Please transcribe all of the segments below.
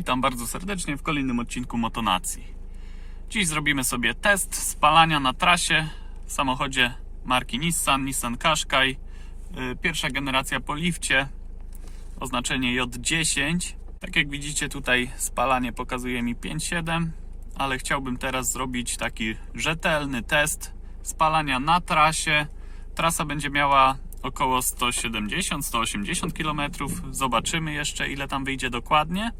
Witam bardzo serdecznie w kolejnym odcinku Motonacji. Dziś zrobimy sobie test spalania na trasie w samochodzie marki Nissan, Nissan Qashqai. Yy, Pierwsza generacja po lifcie, oznaczenie J10. Tak jak widzicie tutaj spalanie pokazuje mi 5.7, ale chciałbym teraz zrobić taki rzetelny test spalania na trasie. Trasa będzie miała około 170-180 km. Zobaczymy jeszcze ile tam wyjdzie dokładnie.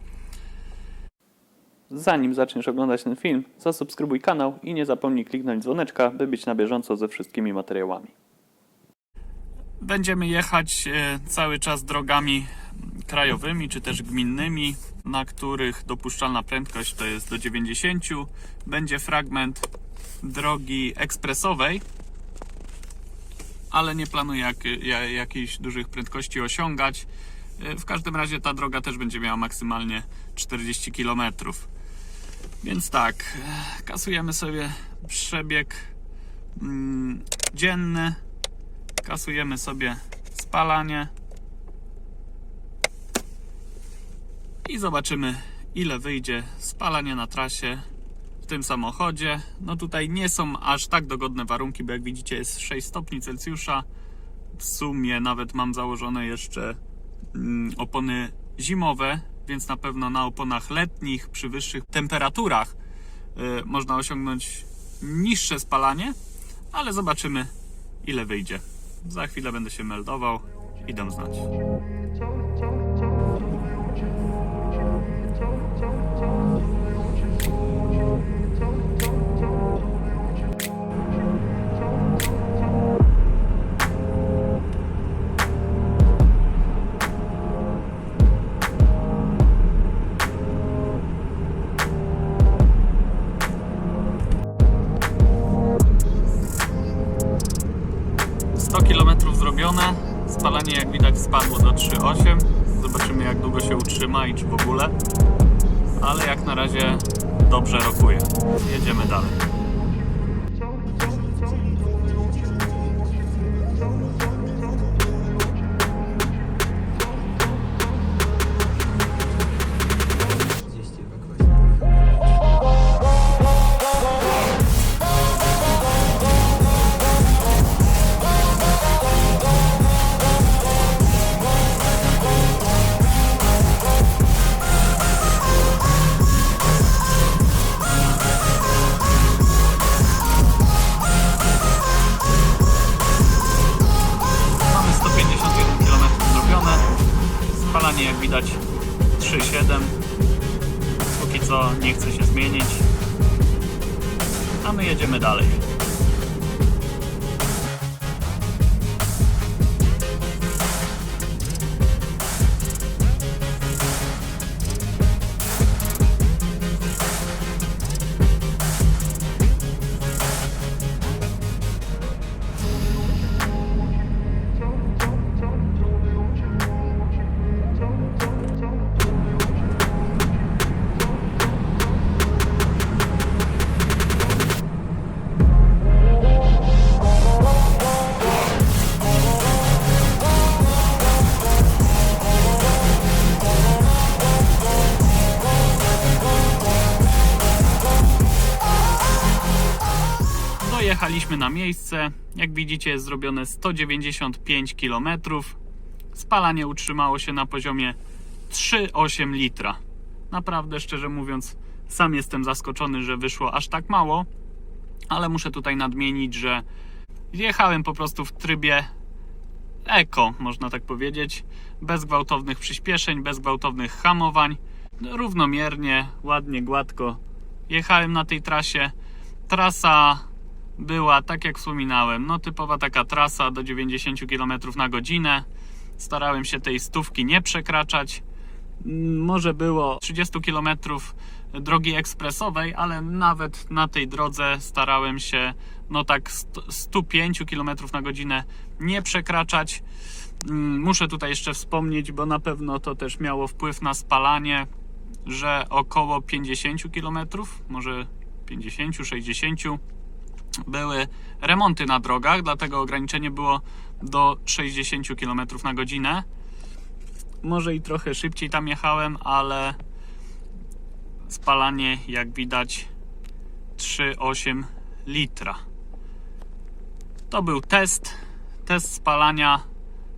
Zanim zaczniesz oglądać ten film, zasubskrybuj kanał i nie zapomnij kliknąć dzwoneczka, by być na bieżąco ze wszystkimi materiałami. Będziemy jechać e, cały czas drogami krajowymi czy też gminnymi, na których dopuszczalna prędkość to jest do 90. Będzie fragment drogi ekspresowej, ale nie planuję jak, ja- jakichś dużych prędkości osiągać. E, W każdym razie ta droga też będzie miała maksymalnie 40 km. Więc tak, e, kasujemy sobie przebieg mm, dzienny kasujemy sobie spalanie i zobaczymy ile wyjdzie spalanie na trasie w tym samochodzie. No tutaj nie są aż tak dogodne warunki, bo jak widzicie jest 6 stopni Celsjusza. W sumie nawet mam założone jeszcze mm, opony zimowe, więc na pewno na oponach letnich przy wyższych temperaturach y, można osiągnąć niższe spalanie, ale zobaczymy ile wyjdzie. Za chwilę będę się meldował i dam znać. Zrobione. Spalanie jak widać spadło do 3,8. Zobaczymy jak długo się utrzyma i czy w ogóle. Ale jak na razie dobrze rokuje. Jedziemy dalej. Widać 3,7. Póki co nie chce się zmienić. A my jedziemy dalej. Dojechaliśmy na miejsce. Jak widzicie, jest zrobione 195 km. Spalanie utrzymało się na poziomie 3,8 litra. Naprawdę, szczerze mówiąc, sam jestem zaskoczony, że wyszło aż tak mało, ale muszę tutaj nadmienić, że jechałem po prostu w trybie eko, można tak powiedzieć, bez gwałtownych przyspieszeń, bez gwałtownych hamowań, równomiernie, ładnie, gładko jechałem na tej trasie. Trasa była, tak jak wspominałem, no typowa taka trasa do 90 km na godzinę. Starałem się tej stówki nie przekraczać. Mm, Może było 30 km drogi ekspresowej, ale nawet na tej drodze starałem się no tak st- 105 km na godzinę nie przekraczać. Mm, Muszę tutaj jeszcze wspomnieć, bo na pewno to też miało wpływ na spalanie, że około 50 km, może 50-60 były remonty na drogach, dlatego ograniczenie było do 60 km na godzinę. Może i trochę szybciej tam jechałem, ale spalanie jak widać 3,8 litra. To był test, test spalania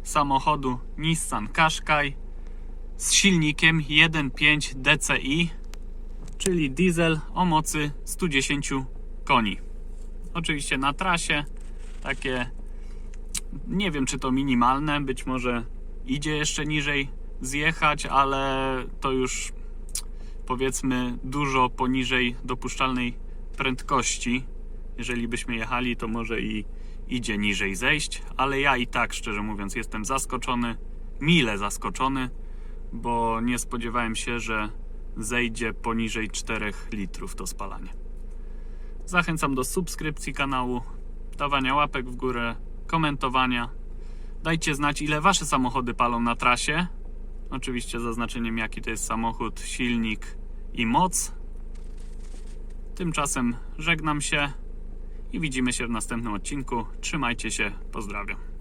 samochodu Nissan Qashqai z silnikiem 1.5 DCI, czyli diesel o mocy 110 koni. Oczywiście na trasie takie nie wiem czy to minimalne, być może idzie jeszcze niżej zjechać, ale to już powiedzmy dużo poniżej dopuszczalnej prędkości. Jeżeli byśmy jechali, to może i idzie niżej zejść, ale ja i tak szczerze mówiąc jestem zaskoczony, mile zaskoczony, bo nie spodziewałem się, że zejdzie poniżej 4 litrów to spalanie. Zachęcam do subskrypcji kanału, dawania łapek w górę, komentowania. Dajcie znać, ile wasze samochody palą na trasie. Oczywiście zaznaczeniem, jaki to jest samochód, silnik i moc. Tymczasem żegnam się i widzimy się w następnym odcinku. Trzymajcie się, pozdrawiam.